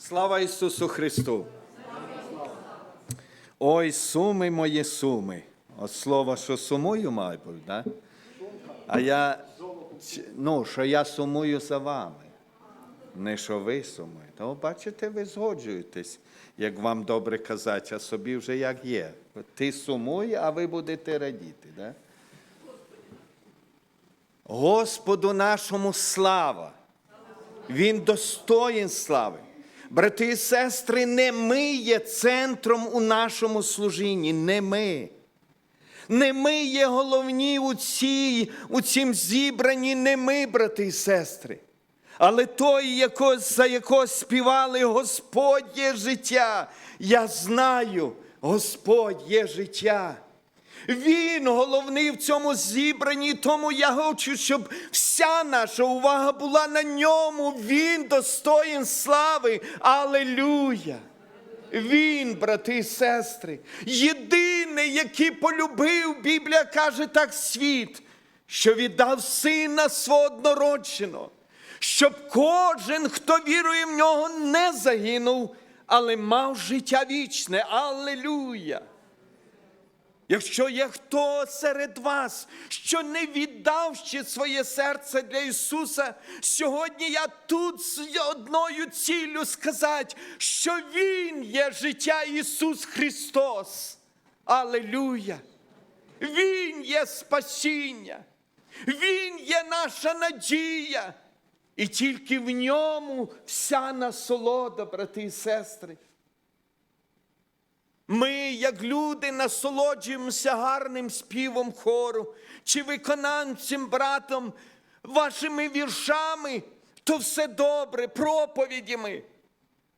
Слава Ісусу Христу! Ой, суми мої суми. От слово, що сумую, мабуть, да? а я, ну, що я сумую за вами, не що ви сумуєте. О, бачите, ви згоджуєтесь, як вам добре казати, а собі вже як є. Ти сумуй, а ви будете радіти. Да? Господу нашому слава! Він достоїн слави. Брати і сестри, не ми є центром у нашому служінні, не ми. Не ми є головні у, цій, у цім зібранні, не ми, брати і сестри. Але той, якого, за якого співали Господь є життя. Я знаю, Господь є життя. Він головний в цьому зібранні, тому я хочу, щоб вся наша увага була на ньому. Він достоїн слави. Алелюя! Він, брати і сестри, єдиний, який полюбив, Біблія каже так світ, що віддав сина свого однородженого, щоб кожен, хто вірує в нього, не загинув, але мав життя вічне. Алелюя! Якщо є хто серед вас, що не віддав ще своє серце для Ісуса, сьогодні я тут з одною ціллю сказати, що Він є життя Ісус Христос. Алелюя! Він є спасіння, Він є наша надія, і тільки в ньому вся насолода, брати і сестри. Ми, як люди, насолоджуємося гарним співом хору чи виконавцем братом, вашими віршами, то все добре, проповідями.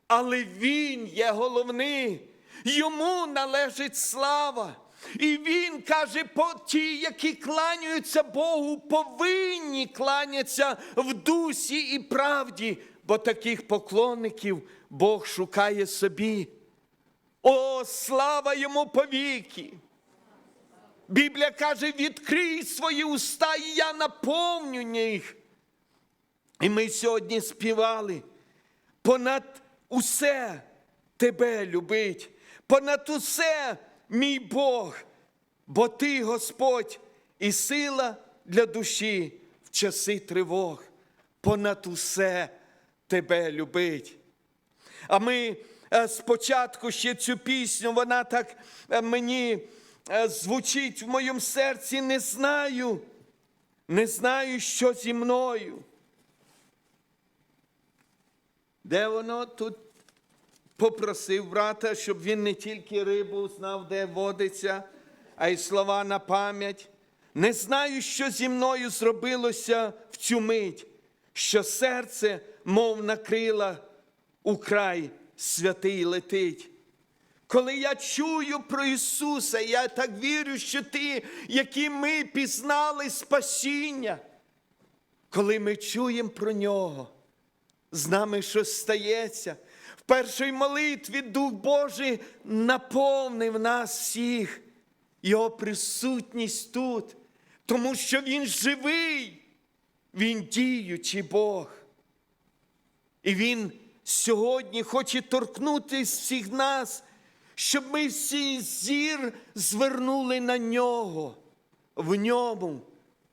Але Він є головний, йому належить слава. І він каже, ті, які кланяються Богу, повинні кланятися в дусі і правді, бо таких поклонників Бог шукає собі. О, слава йому повіки! Біблія каже, відкрий свої уста, і я наповню їх. І ми сьогодні співали. Понад усе тебе любить, понад усе мій Бог, бо ти, Господь, і сила для душі в часи тривог, понад усе тебе любить. А ми спочатку ще цю пісню, вона так е, мені е, звучить в моєму серці, не знаю, не знаю, що зі мною. Де воно тут попросив брата, щоб він не тільки рибу знав, де водиться, а й слова на пам'ять. Не знаю, що зі мною зробилося в цю мить, що серце, мов накрила у край святий летить. Коли я чую про Ісуса, я так вірю, що ти, які ми пізнали спасіння, коли ми чуємо про Нього, з нами щось стається. В першій молитві Дух Божий наповнив нас всіх, Його присутність тут, тому що Він живий, Він діючий Бог. І Він сьогодні хоче торкнутися всіх нас, щоб ми всі зір звернули на нього. В ньому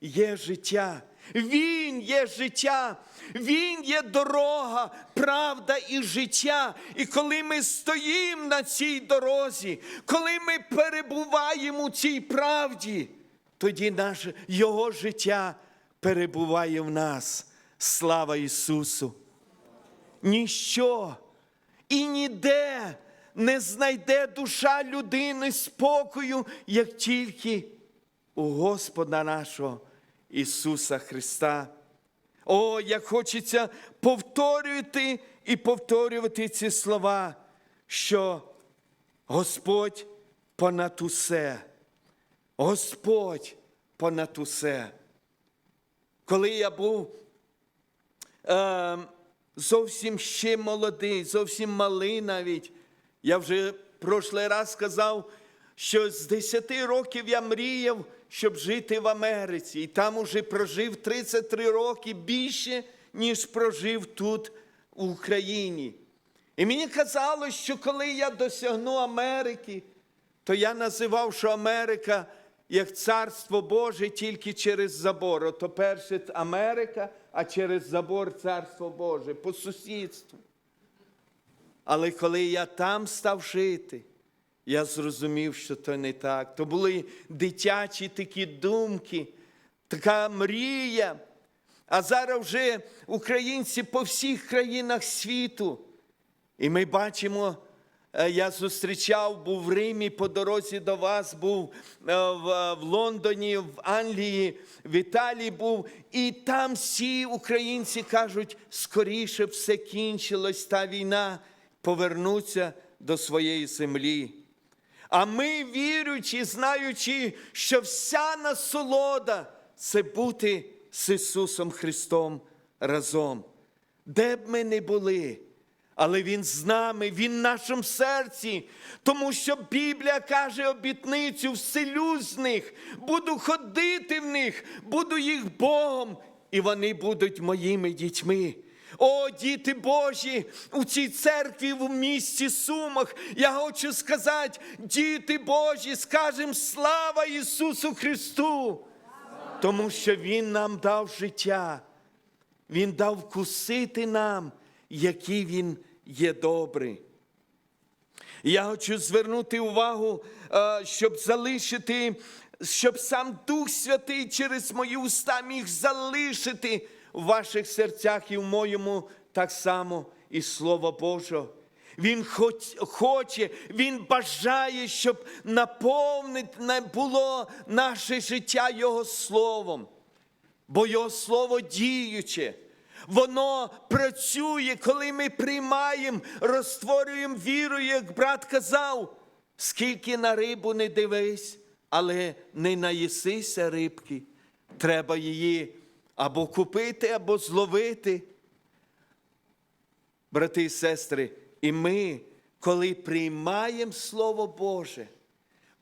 є життя. Він є життя, Він є дорога, правда і життя. І коли ми стоїмо на цій дорозі, коли ми перебуваємо у цій правді, тоді наше Його життя перебуває в нас. Слава Ісусу! Ніщо і ніде не знайде душа людини спокою, як тільки у Господа нашого Ісуса Христа. О, як хочеться повторювати і повторювати ці слова, що Господь понад усе, Господь понад усе. Коли я був е, зовсім ще молодий, зовсім малий навіть. Я вже прошлий раз сказав, що з 10 років я мріяв, щоб жити в Америці. І там уже прожив 33 роки більше, ніж прожив тут, в Україні. І мені казалось, що коли я досягну Америки, то я називав, що Америка як царство Боже тільки через забор. Ото перше Америка, а через забор царство Боже по сусідству. Але коли я там став жити, я зрозумів, що то не так. То були дитячі такі думки, така мрія. А зараз вже українці по всіх країнах світу. І ми бачимо, я зустрічав, був в Римі по дорозі до вас, був е, в, в Лондоні, в Англії, в Італії був. І там всі українці кажуть, скоріше все кінчилась та війна, повернуться до своєї землі. А ми, віруючи, знаючи, що вся насолода це бути з Ісусом Христом разом. Де б ми не були, але Він з нами, Він в нашому серці, тому що Біблія каже обітницю, вселю з них, буду ходити в них, буду їх Богом, і вони будуть моїми дітьми. О, діти Божі, у цій церкві в місті Сумах, я хочу сказати, діти Божі, скажемо слава Ісусу Христу, тому що Він нам дав життя. Він дав вкусити нам, який Він є добрий. Я хочу звернути увагу, е, щоб залишити, щоб сам Дух Святий через мої уста міг залишити в ваших серцях і в моєму так само і Слово Боже. Він хоч- хоче, Він бажає, щоб наповнити було наше життя Його Словом бо Його Слово діюче. Воно працює, коли ми приймаємо, розтворюємо віру, як брат казав, скільки на рибу не дивись, але не наїсися рибки. Треба її або купити, або зловити. Брати і сестри, і ми, коли приймаємо Слово Боже,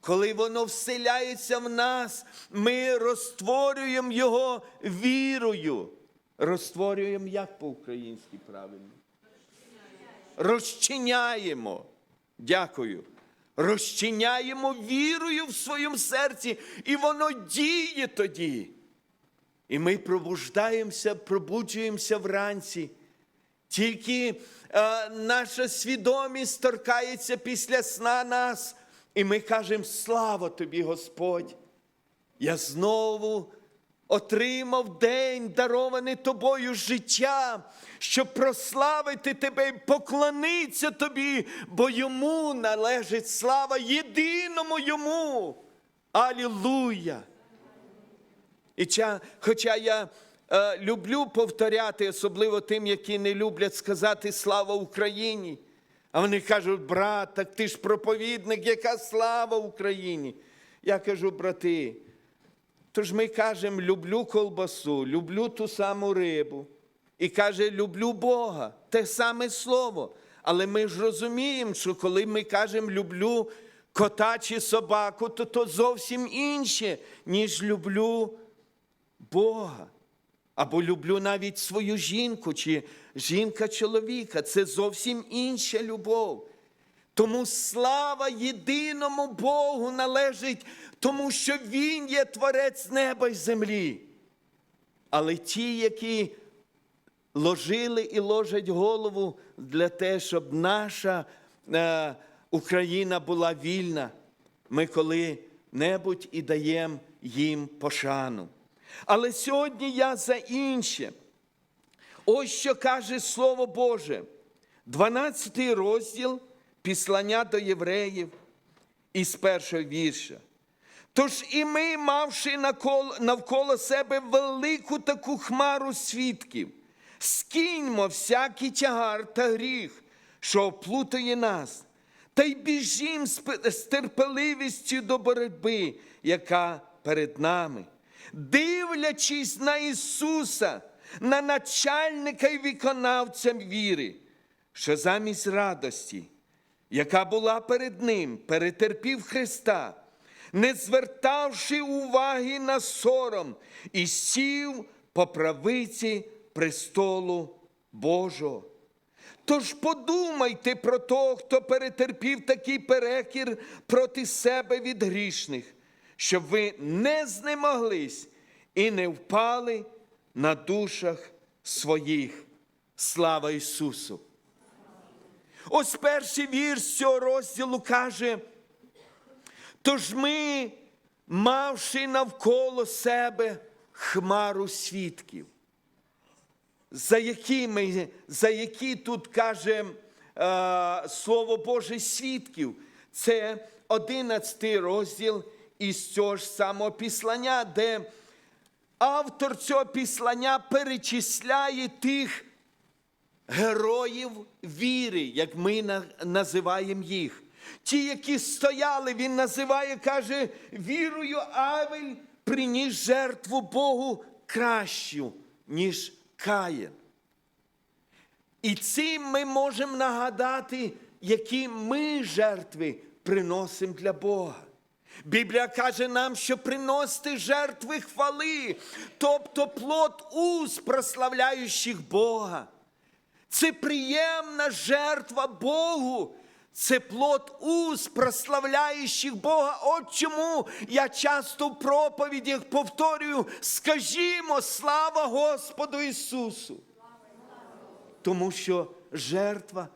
коли воно вселяється в нас, ми розтворюємо його вірою. Розтворюємо як по-українськи правильно? Розчиняємо. Дякую. Розчиняємо вірою в своєму серці, і воно діє тоді. І ми пробуждаємося, пробуджуємося вранці. Тільки е, наша свідомість торкається після сна нас, і ми кажемо: слава тобі, Господь! Я знову отримав день, дарований тобою життя, щоб прославити тебе і поклонитися тобі, бо йому належить слава єдиному йому. Алілуя! І ча- хоча я е, люблю повторяти, особливо тим, які не люблять сказати слава Україні. А вони кажуть, брат, так ти ж проповідник, яка слава Україні. Я кажу, брати, тож ми кажемо, люблю колбасу, люблю ту саму рибу. І каже, люблю Бога. Те саме слово. Але ми ж розуміємо, що коли ми кажемо люблю кота чи собаку, то то зовсім інше, ніж люблю Бога. Або люблю навіть свою жінку, чи жінка чоловіка. Це зовсім інша любов. Тому слава єдиному Богу належить, тому що Він є творець неба й землі. Але ті, які ложили і ложать голову для те, щоб наша е, Україна була вільна, ми коли-небудь і даємо їм пошану. Але сьогодні я за інше. Ось що каже Слово Боже, 12 розділ післання до євреїв із першого вірша. Тож і ми, мавши навколо себе велику таку хмару свідків, скиньмо всякий тягар та гріх, що оплутає нас, та й біжім з терпеливістю до боротьби, яка перед нами, дивлячись на Ісуса, на начальника і виконавця віри, що замість радості, яка була перед Ним, перетерпів Христа, не звертавши уваги на сором, і сів по правиці престолу Божого. Тож подумайте про того, хто перетерпів такий перекір проти себе від грішних, щоб ви не знемоглись і не впали на душах своїх. Слава Ісусу! Ось перший вірш цього розділу каже, тож ми, мавши навколо себе хмару свідків, за які, ми, за які тут каже е, Слово Боже свідків, це 11 розділ із цього ж самого післання, де автор цього післання перечисляє тих героїв віри, як ми називаємо їх. Ті, які стояли, він називає, каже, вірою Авель приніс жертву Богу кращу, ніж Каїн. І цим ми можемо нагадати, які ми жертви приносимо для Бога. Біблія каже нам, що приносити жертви хвали, тобто плод уст, прославляючих Бога. Це приємна жертва Богу. Це плод уст, прославляючих Бога. От чому я часто в проповідях повторюю: скажімо, слава Господу Ісусу. Тому що жертва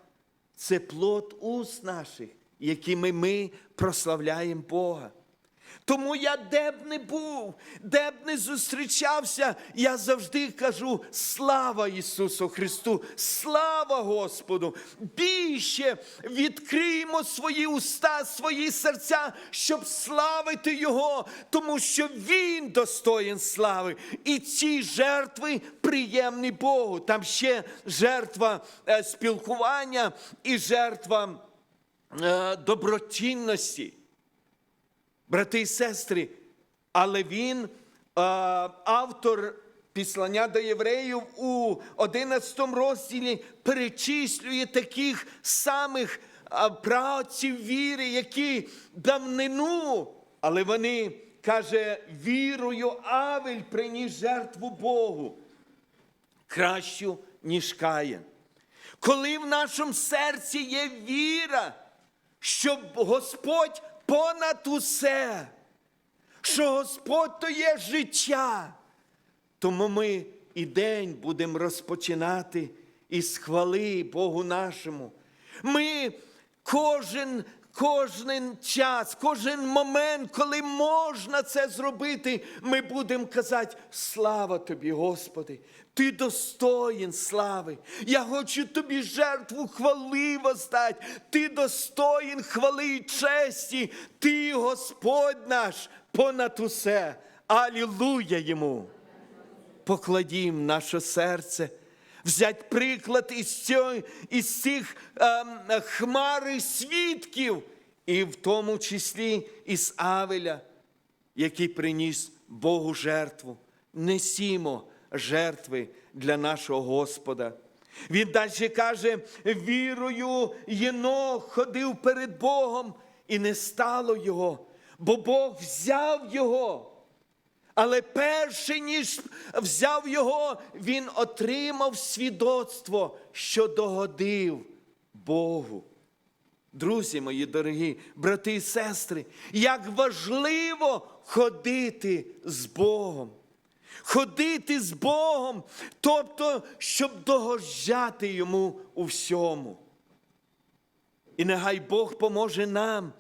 це плод уст наших, якими ми прославляємо Бога. Тому я де б не був, де б не зустрічався, я завжди кажу: слава Ісусу Христу, слава Господу! Більше відкриємо свої уста, свої серця, щоб славити Його, тому що Він достоїн слави. І ці жертви приємні Богу. Там ще жертва е, спілкування і жертва е, доброчинності брати і сестри, але він, е, автор післання до євреїв у 11 розділі перечислює таких самих е, праотців віри, які давнину, але вони, каже, вірою Авель приніс жертву Богу кращу, ніж Каїн. Коли в нашому серці є віра, що Господь понад усе, що Господь то є життя, тому ми і день будемо розпочинати із хвали Богу нашому. Ми кожен, кожен час, кожен момент, коли можна це зробити, ми будемо казати: слава тобі, Господи! Ти достоїн слави. Я хочу тобі жертву хвали воздати. Ти достоїн хвали і честі. Ти, Господь наш, понад усе. Алілуя йому! покладім наше серце, взять приклад із, цього, із цих ем, хмари свідків, і в тому числі із Авеля, який приніс Богу жертву. Несімо жертви для нашого Господа. Він далі каже: вірою Єнох ходив перед Богом, і не стало його, бо Бог взяв його. Але перше, ніж взяв його, він отримав свідоцтво, що догодив Богу. Друзі мої дорогі, брати і сестри, як важливо ходити з Богом. Ходити з Богом, тобто, щоб догоджати йому у всьому. І нехай Бог поможе нам,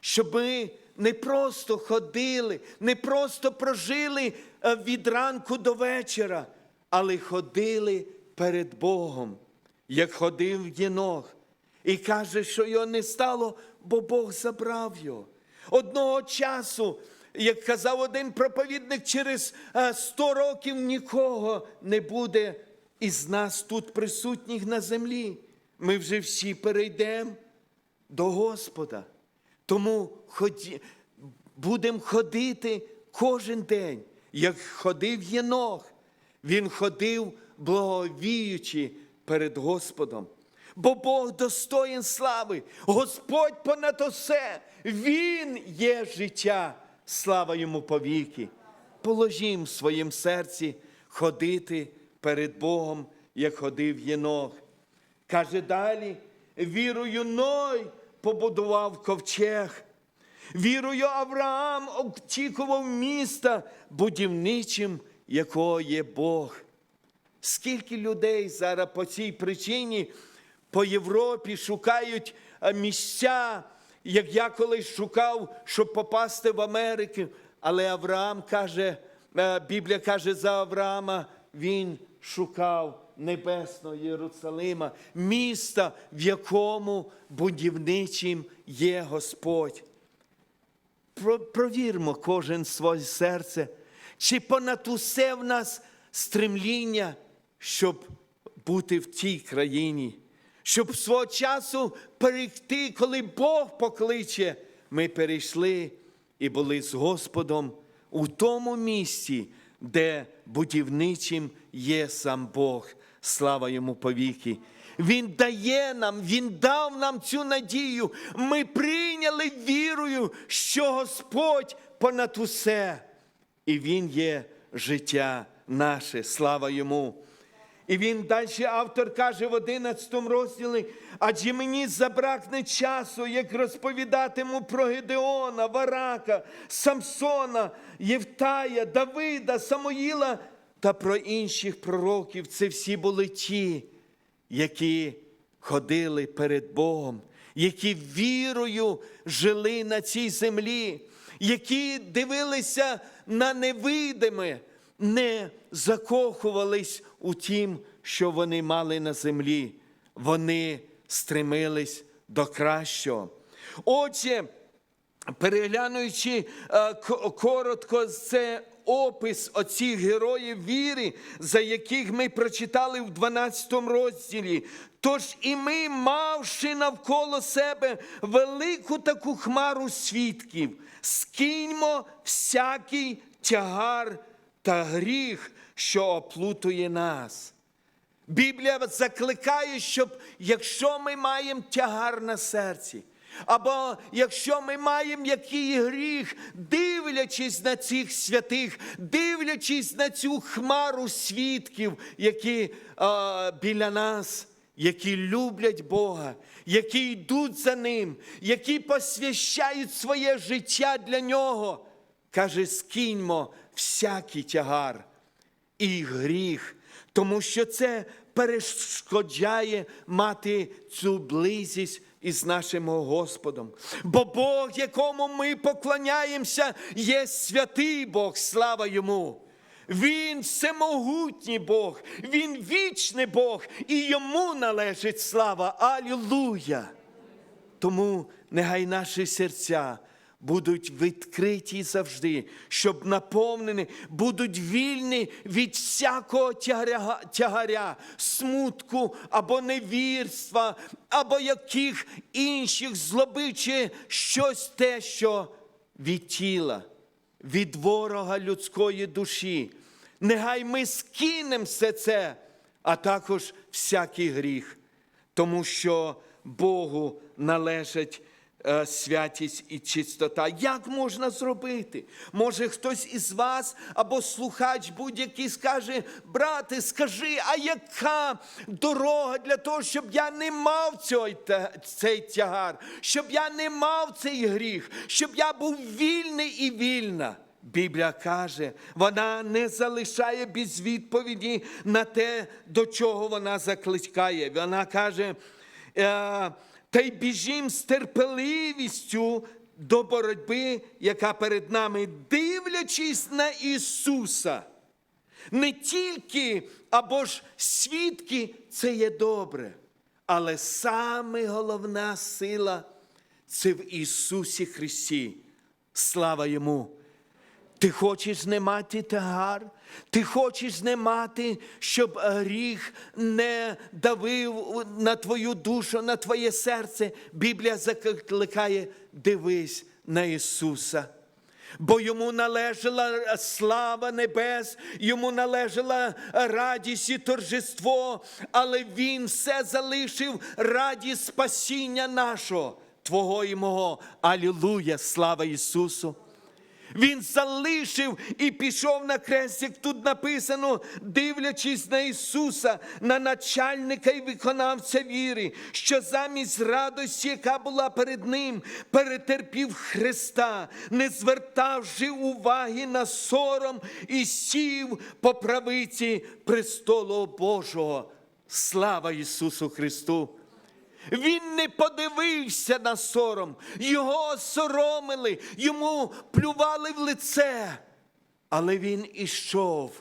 щоб ми не просто ходили, не просто прожили е, від ранку до вечора, але ходили перед Богом, як ходив Єнох. І каже, що його не стало, бо Бог забрав його. Одного часу, як казав один проповідник, через е, 100 років нікого не буде із нас тут присутніх на землі. Ми вже всі перейдемо до Господа. Тому ході, будемо ходити кожен день, як ходив Єнох. Він ходив, благовіючи перед Господом. Бо Бог достоїн слави, Господь понад усе, Він є життя, слава йому повіки. Положім в своїм серці ходити перед Богом, як ходив Єнох. Каже далі, вірою Ной побудував ковчег. Вірою Авраам очікував міста, будівничим якого є Бог. Скільки людей зараз по цій причині по Європі шукають місця, як я колись шукав, щоб попасти в Америку. Але Авраам каже, е, Біблія каже за Авраама, він шукав небесного Єрусалима, міста, в якому будівничим є Господь. Провірмо кожен своє серце, чи понад усе в нас стремління, щоб бути в тій країні, щоб свого часу перейти, коли Бог покличе, ми перейшли і були з Господом у тому місці, де будівничим є сам Бог. Слава йому повіки. Він дає нам, Він дав нам цю надію. Ми прийняли вірою, що Господь понад усе. І Він є життя наше. Слава йому. І він далі автор каже в 11 розділі, адже мені забракне часу, як розповідатиму про Гедеона, Варака, Самсона, Євтая, Давида, Самоїла та про інших пророків. Це всі були ті, які ходили перед Богом, які вірою жили на цій землі, які дивилися на невидиме, не закохувались у тім, що вони мали на землі. Вони стремились до кращого. Отже, переглянуючи е, коротко це опис оцих героїв віри, за яких ми прочитали в 12 розділі. Тож і ми, мавши навколо себе велику таку хмару свідків, скиньмо всякий тягар та гріх, що оплутує нас. Біблія закликає, щоб якщо ми маємо тягар на серці, або якщо ми маємо який гріх, дивлячись на цих святих, дивлячись на цю хмару свідків, які е, біля нас, які люблять Бога, які йдуть за Ним, які посвящають своє життя для Нього, каже, скиньмо всякий тягар і гріх, тому що це перешкоджає мати цю близість із нашим Господом. Бо Бог, якому ми поклоняємося, є святий Бог, слава йому. Він всемогутній Бог, Він вічний Бог, і йому належить слава. Алілуя! Тому нехай наші серця будуть відкриті завжди, щоб наповнені, будуть вільні від всякого тягаря, тягаря, смутку або невірства, або яких інших злоби, чи щось те, що від тіла, від ворога людської душі. Нехай ми скинемо все це, а також всякий гріх тому що Богу належить святість і чистота. Як можна зробити? Може, хтось із вас або слухач будь-який скаже, брате, скажи, а яка дорога для того, щоб я не мав цей, цей тягар, щоб я не мав цей гріх, щоб я був вільний і вільна. Біблія каже, вона не залишає без відповіді на те, до чого вона закликає. Вона каже, е, та й біжім з терпеливістю до боротьби, яка перед нами, дивлячись на Ісуса. Не тільки або ж свідки це є добре, але саме головна сила це в Ісусі Христі. Слава Йому! Ти хочеш не мати тягар, ти хочеш не мати, щоб гріх не давив на твою душу, на твоє серце. Біблія закликає, дивись на Ісуса. Бо йому належала слава небес, йому належала радість і торжество, але Він все залишив раді спасіння нашого, Твого і мого. Алілуя, слава Ісусу! Він залишив і пішов на крест, як тут написано, дивлячись на Ісуса, на начальника і виконавця віри, що замість радості, яка була перед Ним, перетерпів Христа, не звертавши уваги на сором і сів по правиці престолу Божого. Слава Ісусу Христу! Він не подивився на сором, його осоромили, йому плювали в лице. Але він ішов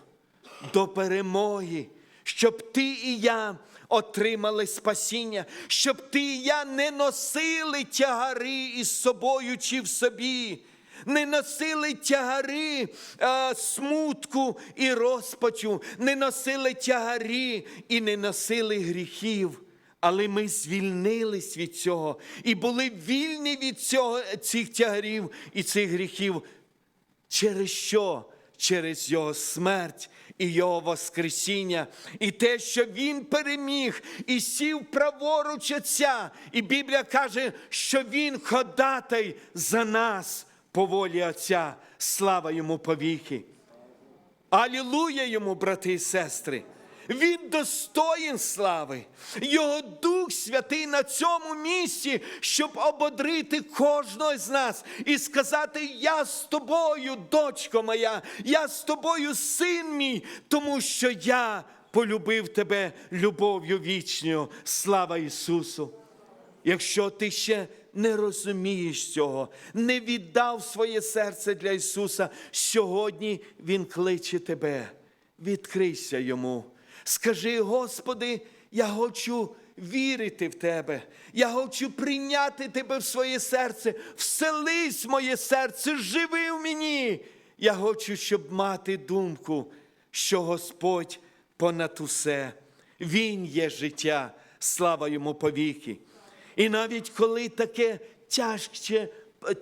до перемоги, щоб ти і я отримали спасіння, щоб ти і я не носили тягари із собою чи в собі. Не носили тягари е, смутку і розпачу, не носили тягарі і не носили гріхів. Але ми звільнились від цього і були вільні від цього, цих тягарів і цих гріхів. Через що? Через Його смерть і Його Воскресіння, і те, що Він переміг і сів праворуч Отця. І Біблія каже, що Він ходатай за нас по волі Отця. Слава йому повіки. Алілуя йому, брати і сестри. Він достоїн слави. Його Дух Святий на цьому місці, щоб ободрити кожного з нас і сказати: Я з тобою, дочко моя, я з тобою, син мій, тому що я полюбив тебе любов'ю вічною. Слава Ісусу! Якщо ти ще не розумієш цього, не віддав своє серце для Ісуса, сьогодні Він кличе тебе. Відкрийся йому. Скажи, Господи, я хочу вірити в Тебе. Я хочу прийняти Тебе в своє серце. Вселись в моє серце, живи в мені. Я хочу, щоб мати думку, що Господь понад усе. Він є життя, слава йому повіки. І навіть коли таке тяжке,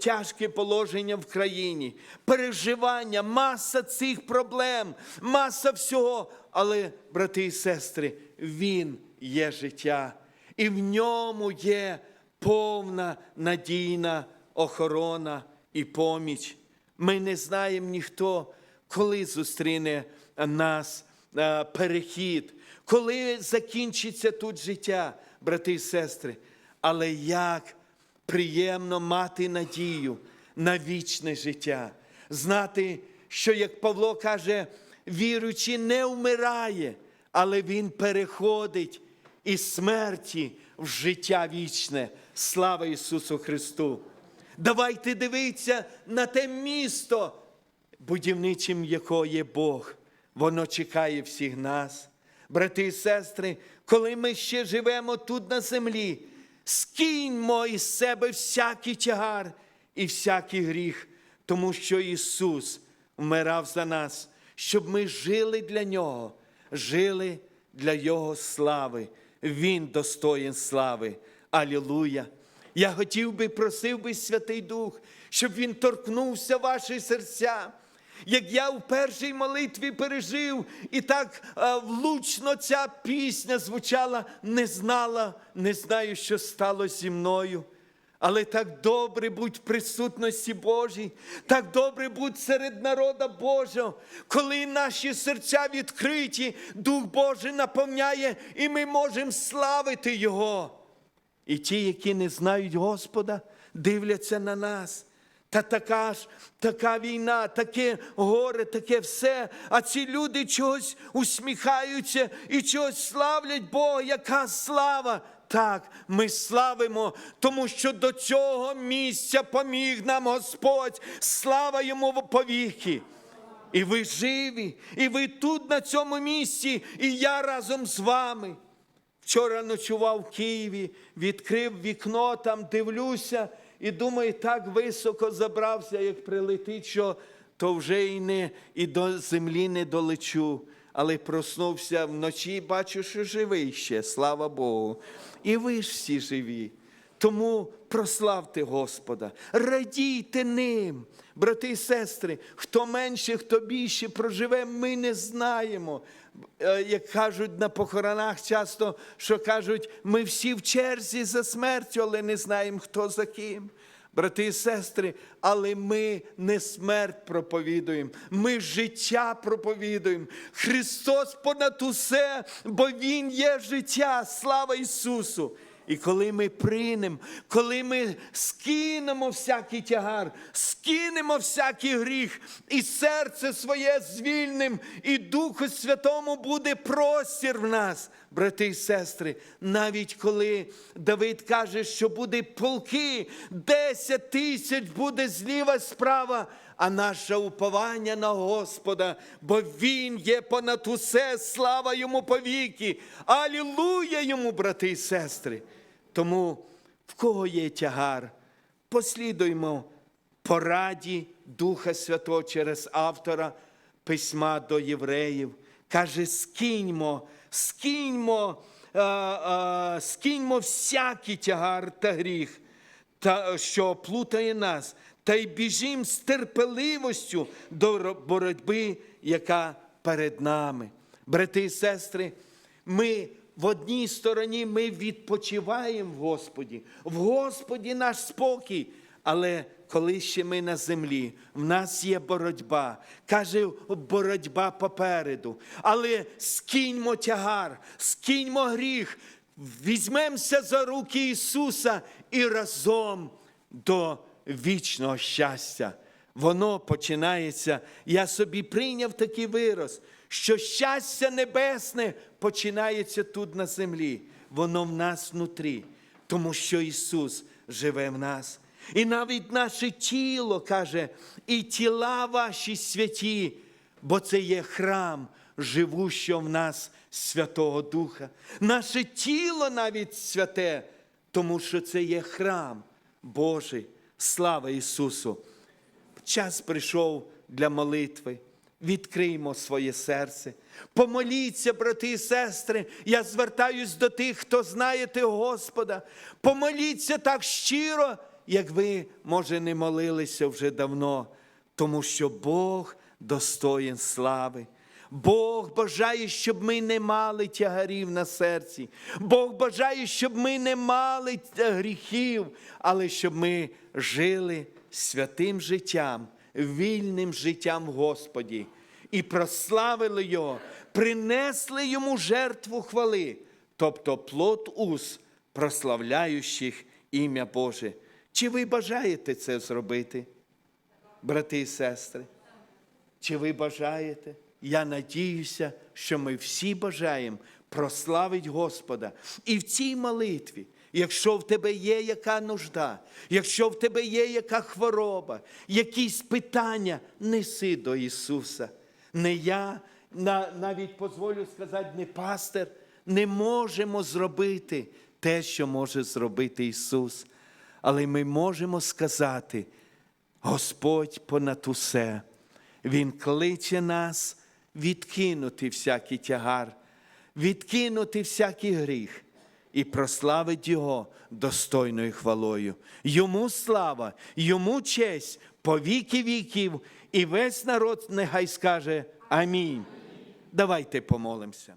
тяжке положення в країні, переживання, маса цих проблем, маса всього. Але, брати і сестри, Він є життя, і в ньому є повна надійна охорона і поміч. Ми не знаємо ніхто, коли зустріне нас е, перехід, коли закінчиться тут життя, брати і сестри. Але як приємно мати надію на вічне життя, знати, що, як Павло каже, віруючи не вмирає, але він переходить із смерті в життя вічне. Слава Ісусу Христу! Давайте дивитися на те місто, будівничим якого є Бог. Воно чекає всіх нас. Брати і сестри, коли ми ще живемо тут на землі, скиньмо із себе всякий тягар і всякий гріх, тому що Ісус вмирав за нас, щоб ми жили для Нього, жили для Його слави. Він достоїн слави. Алілуя! Я хотів би, просив би Святий Дух, щоб Він торкнувся ваші серця. Як я в першій молитві пережив, і так е, влучно ця пісня звучала, не знала, не знаю, що сталося зі мною. Але так добре будь в присутності Божій, так добре будь серед народа Божого, коли наші серця відкриті, Дух Божий наповняє, і ми можемо славити Його. І ті, які не знають Господа, дивляться на нас. Та така ж, така війна, таке горе, таке все. А ці люди чогось усміхаються і чогось славлять Бога, яка слава. Так, ми славимо, тому що до цього місця поміг нам Господь. Слава йому повіки. І ви живі, і ви тут на цьому місці, і я разом з вами. Вчора ночував в Києві, відкрив вікно, там дивлюся і думаю, так високо забрався, як прилетить, що то вже і не і до землі не долечу. Але проснувся вночі, бачу, що живий ще, слава Богу. І ви ж всі живі. Тому прославте Господа, радійте ним, брати і сестри, хто менше, хто більше проживе, ми не знаємо. Е, Як кажуть на похоронах часто, що кажуть, ми всі в черзі за смертю, але не знаємо, хто за ким. Брати і сестри, але ми не смерть проповідуємо, ми життя проповідуємо. Христос понад усе, бо Він є життя. Слава Ісусу! І коли ми приймемо, коли ми скинемо всякий тягар, скинемо всякий гріх, і серце своє звільним, і Духу Святому буде простір в нас, брати і сестри, навіть коли Давид каже, що буде полки, 10 тисяч буде зліва справа, а наше уповання на Господа, бо Він є понад усе, слава йому повіки. Алілуя йому, брати і сестри. Тому в кого є тягар, послідуймо пораді Духа Святого через автора письма до євреїв. Каже, скиньмо, скиньмо, е, е, скиньмо всякий тягар та гріх, та, що плутає нас, та й біжім з терпеливостю до боротьби, яка перед нами. Брати і сестри, ми в одній стороні ми відпочиваємо в Господі, в Господі наш спокій. Але коли ще ми на землі, в нас є боротьба. Каже, боротьба попереду. Але скиньмо тягар, скиньмо гріх, візьмемося за руки Ісуса і разом до вічного щастя. Воно починається. Я собі прийняв такий вираз, що щастя небесне починається тут на землі. Воно в нас внутрі, тому що Ісус живе в нас. І навіть наше тіло каже, і тіла ваші святі, бо це є храм живущого в нас Святого Духа. Наше тіло навіть святе, тому що це є храм Божий. Слава Ісусу! Час прийшов для молитви. Відкриймо своє серце. Помоліться, брати і сестри. Я звертаюсь до тих, хто знаєте Господа. Помоліться так щиро, як ви, може, не молилися вже давно, тому що Бог достоїн слави. Бог бажає, щоб ми не мали тягарів на серці. Бог бажає, щоб ми не мали гріхів, але щоб ми жили святим життям, вільним життям Господі і прославили Його, принесли йому жертву хвали, тобто плод уст, прославляючих ім'я Боже. Чи ви бажаєте це зробити, брати і сестри? Чи ви бажаєте? Я надіюся, що ми всі бажаємо прославити Господа. І в цій молитві, якщо в тебе є яка нужда, якщо в тебе є яка хвороба, якісь питання, неси до Ісуса. Не я, навіть дозволю сказати, не пастир, не можемо зробити те, що може зробити Ісус. Але ми можемо сказати, Господь понад усе. Він кличе нас відкинути всякий тягар, відкинути всякий гріх і прославить Його достойною хвалою. Йому слава, йому честь по віки віків, і весь народ нехай скаже Амінь. Давайте помолимося.